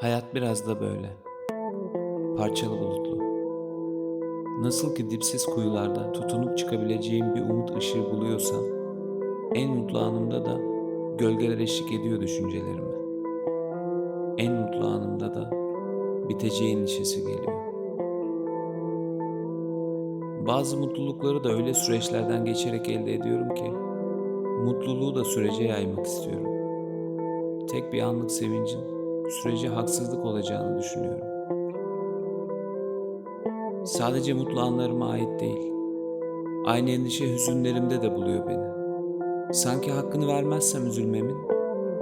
Hayat biraz da böyle. Parçalı bulutlu. Nasıl ki dipsiz kuyularda tutunup çıkabileceğim bir umut ışığı buluyorsam, en mutlu anımda da gölgeler eşlik ediyor düşüncelerime. En mutlu anımda da biteceği endişesi geliyor. Bazı mutlulukları da öyle süreçlerden geçerek elde ediyorum ki, mutluluğu da sürece yaymak istiyorum. Tek bir anlık sevincin sürece haksızlık olacağını düşünüyorum. Sadece mutlu anlarıma ait değil. Aynı endişe hüzünlerimde de buluyor beni. Sanki hakkını vermezsem üzülmemin,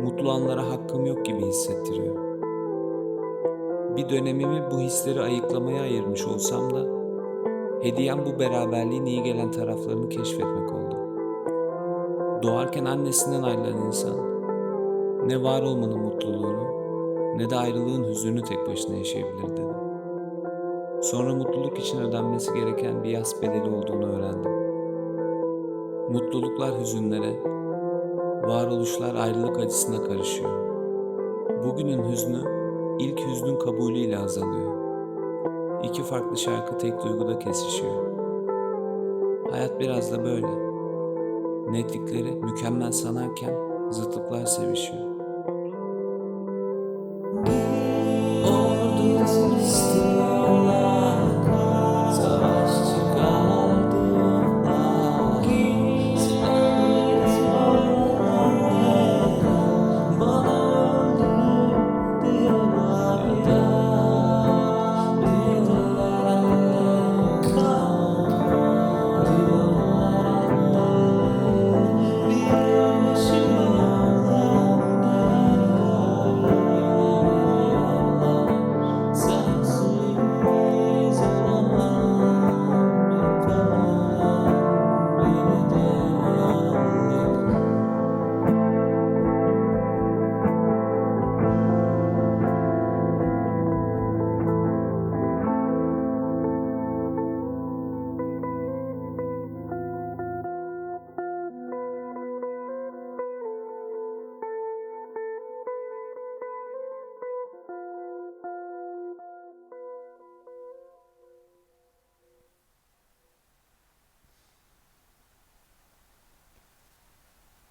mutlu anlara hakkım yok gibi hissettiriyor. Bir dönemimi bu hisleri ayıklamaya ayırmış olsam da, hediyem bu beraberliğin iyi gelen taraflarını keşfetmek oldu. Doğarken annesinden ayrılan insan, ne var olmanın mutluluğunu, ne de ayrılığın hüzününü tek başına yaşayabilir dedim. Sonra mutluluk için ödenmesi gereken bir yas bedeli olduğunu öğrendim. Mutluluklar hüzünlere, varoluşlar ayrılık acısına karışıyor. Bugünün hüznü ilk hüznün kabulüyle azalıyor. İki farklı şarkı tek duyguda kesişiyor. Hayat biraz da böyle. Netlikleri mükemmel sanarken zıtlıklar sevişiyor.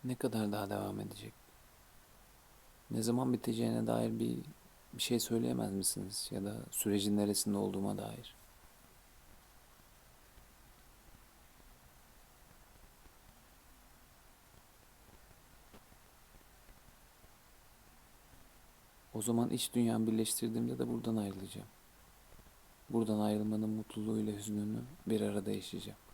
Ne kadar daha devam edecek? Ne zaman biteceğine dair bir bir şey söyleyemez misiniz ya da sürecin neresinde olduğuma dair? O zaman iç dünyamı birleştirdiğimde de buradan ayrılacağım. Buradan ayrılmanın mutluluğuyla hüznünü bir arada yaşayacağım.